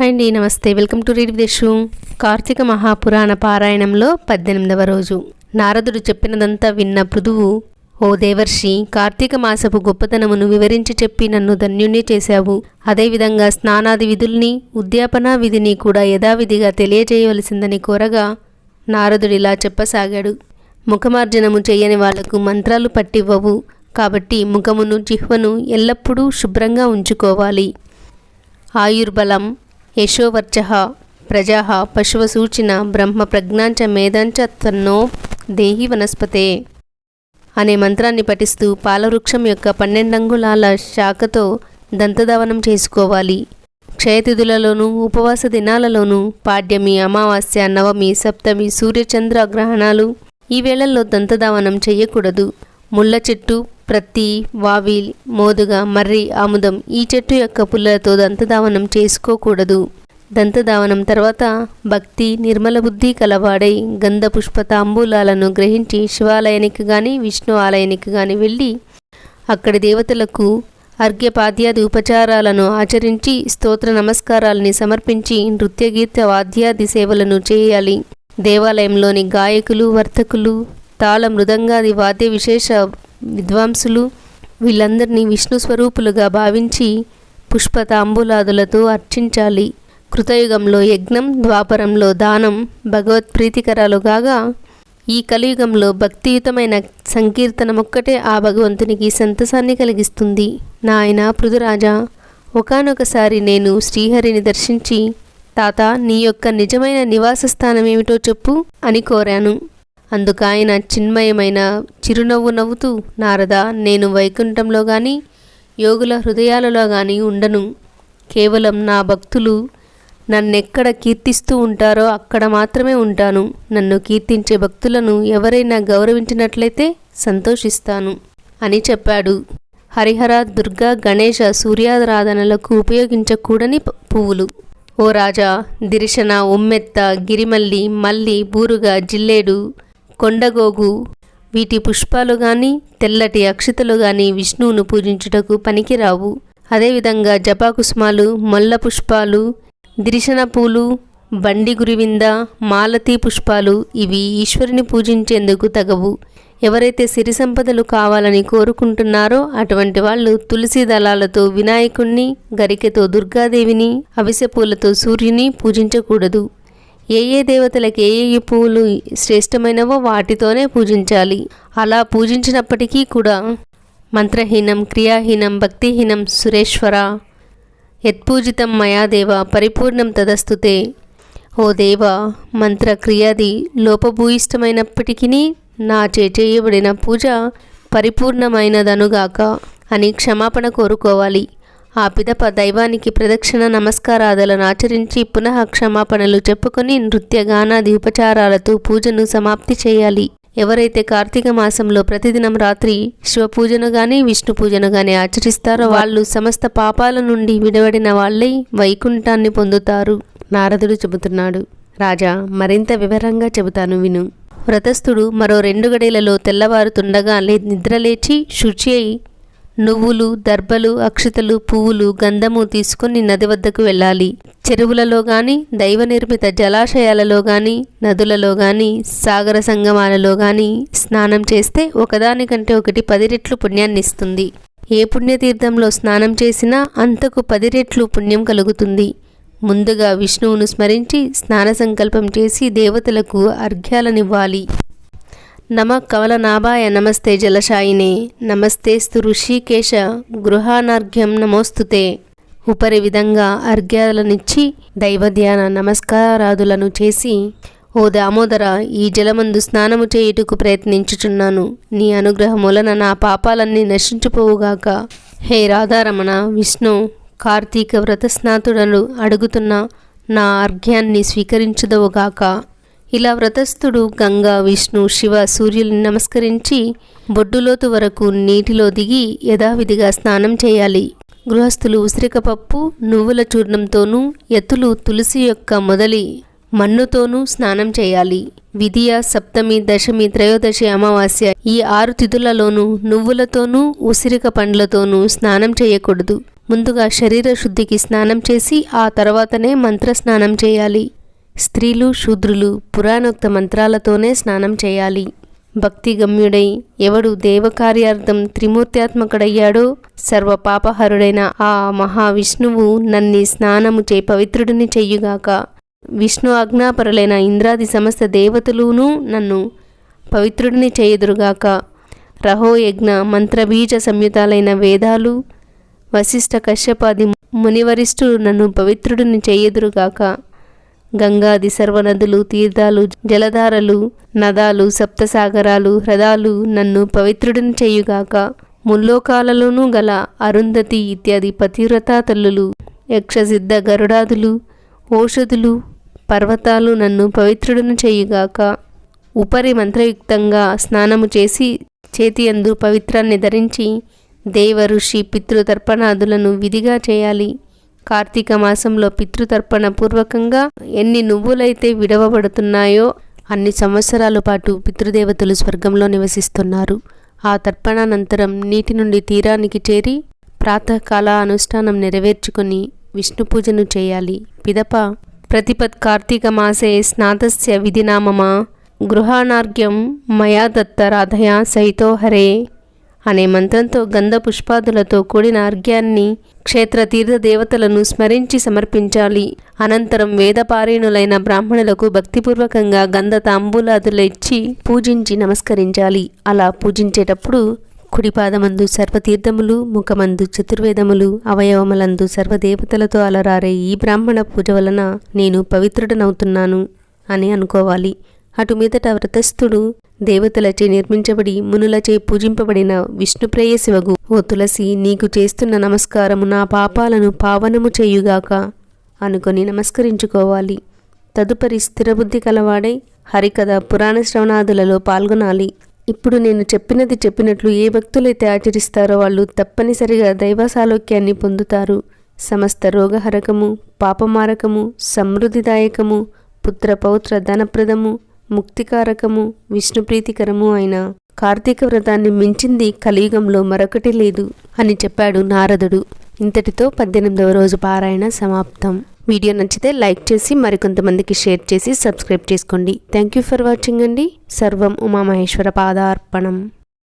Hi అండి నమస్తే. Welcome to రీడ్ విదేశు కార్తీక మహాపురాణ పారాయణంలో పద్దెనిమిదవ రోజు. నారదుడు చెప్పినదంతా విన్న పృథువు ఓ దేవర్షి కార్తీక మాసపు గొప్పతనమును వివరించి చెప్పి నన్ను ధన్యుణ్ణి చేశావు. అదేవిధంగా స్నానాది విధుల్ని ఉద్యాపన విధిని కూడా యథావిధిగా తెలియజేయవలసిందని కోరగా నారదుడిలా చెప్పసాగాడు. ముఖమార్జనము చేయని వాళ్ళకు మంత్రాలు పట్టివ్వవు. కాబట్టి ముఖమును జిహ్వను ఎల్లప్పుడూ శుభ్రంగా ఉంచుకోవాలి. ఆయుర్బలం యశోవర్చ ప్రజా పశువసూచిన బ్రహ్మ ప్రజ్ఞాంచ మేధాంచ తన్నో దేహి వనస్పతే అనే మంత్రాన్ని పఠిస్తూ పాలవృక్షం యొక్క పన్నెండంగుళాల శాఖతో దంతధావనం చేసుకోవాలి. క్షయతిథులలోనూ ఉపవాస దినాలలోనూ పాడ్యమి అమావాస్య నవమి సప్తమి సూర్యచంద్ర గ్రహణాలు ఈ వేళల్లో దంతదావనం చేయకూడదు. ముళ్ళ చెట్టు ప్రత్తి వావి మోదుగ మర్రి ఆముదం ఈ చెట్టు యొక్క పుల్లలతో దంతదావనం చేసుకోకూడదు. దంతదావనం తర్వాత భక్తి నిర్మల బుద్ధి కలవాడై గంధ పుష్ప తాంబూలాలను గ్రహించి శివాలయానికి కానీ విష్ణు ఆలయానికి కానీ వెళ్ళి అక్కడి దేవతలకు అర్ఘ్యపాద్యాది ఉపచారాలను ఆచరించి స్తోత్ర నమస్కారాలని సమర్పించి నృత్యగీత వాద్యాది సేవలను చేయాలి. దేవాలయంలోని గాయకులు వర్తకులు తాళ మృదంగాది వాద్య విశేష విద్వాంసులు. వీళ్ళందరినీ విష్ణు స్వరూపులుగా భావించి పుష్ప తాంబూలాదులతో అర్చించాలి. కృతయుగంలో యజ్ఞం ద్వాపరంలో దానం భగవత్ప్రీతికరాలు కాగా ఈ కలియుగంలో భక్తియుతమైన సంకీర్తనమొక్కటే ఆ భగవంతునికి సంతసాన్ని కలిగిస్తుంది. నాయన పృథురాజా ఒకానొకసారి నేను శ్రీహరిని దర్శించి తాత నీ యొక్క నిజమైన నివాస స్థానం ఏమిటో చెప్పు అని కోరాను. అందుకాయన చిన్మయమైన చిరునవ్వు నవ్వుతూ నారద నేను వైకుంఠంలో గాని యోగుల హృదయాలలో గాని ఉండను. కేవలం నా భక్తులు నన్నెక్కడ కీర్తిస్తూ ఉంటారో అక్కడ మాత్రమే ఉంటాను. నన్ను కీర్తించే భక్తులను ఎవరైనా గౌరవించినట్లయితే సంతోషిస్తాను అని చెప్పాడు. హరిహర దుర్గా గణేష సూర్యారాధనలకు ఉపయోగించకూడని పువ్వులు. ఓ రాజా దిరిశన ఉమ్మెత్త గిరిమల్లి మల్లి బూరుగ జిల్లేడు కొండగోగు. వీటి పుష్పాలు గాని తెల్లటి అక్షతలు గాని విష్ణువును పూజించుటకు పనికిరావు. అదేవిధంగా జపాకుసుమాలు మల్ల పుష్పాలు దిరిశన పూలు బండి గురివింద మాలతీ పుష్పాలు ఇవి ఈశ్వరుని పూజించేందుకు తగవు. ఎవరైతే సిరి సంపదలు కావాలని కోరుకుంటున్నారో అటువంటి వాళ్ళు తులసి దళాలతో వినాయకుణ్ణి గరికెతో దుర్గాదేవిని అవిసె పూలతో సూర్యుని పూజించకూడదు. ఏ ఏ దేవతలకు ఏ ఏ పువ్వులు శ్రేష్టమైనవో వాటితోనే పూజించాలి. అలా పూజించినప్పటికీ కూడా మంత్రహీనం క్రియాహీనం భక్తిహీనం సురేశ్వర యత్పూజితం మయాదేవ పరిపూర్ణం తదస్తుతే. ఓ దేవ మంత్ర క్రియాది లోపభూయిష్టమైనప్పటికీ నా చేయబడిన పూజ పరిపూర్ణమైనదనుగాక అని క్షమాపణ కోరుకోవాలి. ఆ పిదప దైవానికి ప్రదక్షిణ నమస్కారాదులను ఆచరించి పునః క్షమాపణలు చెప్పుకొని నృత్యగానాది ఉపచారాలతో పూజను సమాప్తి చేయాలి. ఎవరైతే కార్తీక మాసంలో ప్రతిదినం రాత్రి శివ పూజను గాని విష్ణు పూజను గాని ఆచరిస్తారో వాళ్ళు సమస్త పాపాల నుండి విడవడిన వాళ్ళై వైకుంఠాన్ని పొందుతారు. నారదుడు చెబుతున్నాడు రాజా మరింత వివరంగా చెబుతాను విను. వ్రతస్థుడు మరో రెండు గడియలలో తెల్లవారుతుండగా లే నిద్రలేచి శుచి అయి నువ్వులు దర్భలు అక్షతలు పువ్వులు గంధము తీసుకొని నది వద్దకు వెళ్ళాలి. చెరువులలో గాని దైవ నిర్మిత జలాశయాలలో గాని నదులలో గాని సాగర సంగమాలలో గాని స్నానం చేస్తే ఒకదానికంటే ఒకటి పది రెట్లు పుణ్యాన్ని ఇస్తుంది. ఏ పుణ్యతీర్థంలో స్నానం చేసినా అంతకు పది రెట్లు పుణ్యం కలుగుతుంది. ముందుగా విష్ణువును స్మరించి స్నాన సంకల్పం చేసి దేవతలకు అర్ఘ్యాలనివ్వాలి. నమ కవలనాభాయ నమస్తే జలశాయినే. నమస్తేస్తు ఋషికేశ గృహానార్ఘ్యం నమోస్తుతే. ఉపరి విధంగా అర్ఘ్యాలనిచ్చి దైవధ్యాన నమస్కారాదులను చేసి ఓ దామోదర ఈ జలమందు స్నానము చేయుటకు ప్రయత్నించుచున్నాను. నీ అనుగ్రహం వలన నా పాపాలన్నీ నశించిపోవుగాక. హే రాధారమణ విష్ణు కార్తీక వ్రతస్నాతుడను అడుగుతున్న నా అర్ఘ్యాన్ని స్వీకరించదవుగాక. ఇలా వ్రతస్థుడు గంగా విష్ణు శివ సూర్యుల్ని నమస్కరించి బొడ్డులోతు వరకు నీటిలో దిగి యథావిధిగా స్నానం చేయాలి. గృహస్థులు ఉసిరికపప్పు నువ్వుల చూర్ణంతోనూ ఎత్తులు తులసి యొక్క మొదలి మన్నుతోనూ స్నానం చేయాలి. విధియ సప్తమి దశమి త్రయోదశి అమావాస్య ఈ ఆరు తిథులలోనూ నువ్వులతోనూ ఉసిరిక పండ్లతోనూ స్నానం చేయకూడదు. ముందుగా శరీర శుద్ధికి స్నానం చేసి ఆ తర్వాతనే మంత్ర స్నానం చేయాలి. స్త్రీలు శూద్రులు పురాణోక్త మంత్రాలతోనే స్నానం చేయాలి. భక్తి గమ్యుడై ఎవడు దేవకార్యార్థం త్రిమూర్త్యాత్మకుడయ్యాడో సర్వ పాపహరుడైన ఆ మహావిష్ణువు నన్ని స్నానము చే పవిత్రుడిని చెయ్యుగాక విష్ణు ఆజ్ఞాపరులైన ఇంద్రాది సమస్త దేవతలూనూ నన్ను పవిత్రుడిని చేయుదురుగాక. రహో యజ్ఞ మంత్రబీజ సంయుతాలైన వేదాలు వశిష్ఠ కశ్యపాది మునివరిష్ఠుడు నన్ను పవిత్రుడిని చేయుదురుగాక. గంగాది సర్వనదులు తీర్థాలు జలధారలు నదాలు సప్తసాగరాలు హ్రదాలు నన్ను పవిత్రుడిని చేయుగాక. ముల్లోకాలలోనూ గల అరుంధతి ఇత్యాది పతివ్రతా తల్లులు యక్షసిద్ధ గరుడాదులు ఓషధులు పర్వతాలు నన్ను పవిత్రుడిని చేయుగాక. ఉపరి మంత్రయుక్తంగా స్నానము చేసి చేతియందు పవిత్రాన్ని ధరించి దేవ ఋషి పితృతర్పణాదులను విధిగా చేయాలి. కార్తీక మాసంలో పితృతర్పణ పూర్వకంగా ఎన్ని నువ్వులైతే విడవబడుతున్నాయో అన్ని సంవత్సరాల పాటు పితృదేవతలు స్వర్గంలో నివసిస్తున్నారు. ఆ తర్పణానంతరం నీటి నుండి తీరానికి చేరి ప్రాతకాల అనుష్ఠానం నెరవేర్చుకొని విష్ణు పూజను చేయాలి. పిదప ప్రతిపత్ కార్తీక మాసే స్నాతస్య విధినామమా గృహానార్ఘ్యం మయా దత్త రాధయ సహితో హరే అనే మంత్రంతో గంధ పుష్పాదులతో కూడిన అర్ఘ్యాన్ని క్షేత్ర తీర్థ దేవతలను స్మరించి సమర్పించాలి. అనంతరం వేదపారీణులైన బ్రాహ్మణులకు భక్తిపూర్వకంగా గంధ తాంబూలాదులు ఇచ్చి పూజించి నమస్కరించాలి. అలా పూజించేటప్పుడు కుడిపాదమందు సర్వతీర్థములు ముఖమందు చతుర్వేదములు అవయవములందు సర్వదేవతలతో అలరారే ఈ బ్రాహ్మణ పూజ వలన నేను పవిత్రుడనవుతున్నాను అని అనుకోవాలి. అటు మీదట వ్రతస్థుడు దేవతలచే నిర్మించబడి మునులచే పూజింపబడిన విష్ణుప్రేయ శివగు. ఓ తులసి నీకు చేస్తున్న నమస్కారము నా పాపాలను పావనము చేయుగాక. అనుకొని నమస్కరించుకోవాలి. తదుపరి స్థిరబుద్ధి కలవాడై హరికథ పురాణ శ్రవణాదులలో పాల్గొనాలి. ఇప్పుడు నేను చెప్పినది చెప్పినట్లు ఏ భక్తులైతే ఆచరిస్తారో వాళ్ళు తప్పనిసరిగా దైవసాలోక్యాన్ని పొందుతారు. సమస్త రోగహరకము పాపమారకము సమృద్ధిదాయకము పుత్ర పౌత్ర ధనప్రదము ముక్తికారకము విష్ణుప్రీతికరము అయిన కార్తీక వ్రతాన్ని మించింది కలియుగంలో మరొకటి లేదు అని చెప్పాడు నారదుడు. ఇంతటితో పద్దెనిమిదవ రోజు పారాయణ సమాప్తం. వీడియో నచ్చితే లైక్ చేసి మరికొంతమందికి షేర్ చేసి సబ్స్క్రైబ్ చేసుకోండి. థ్యాంక్ యూ ఫర్ వాచింగ్ అండి. సర్వం ఉమామహేశ్వర పాదార్పణం.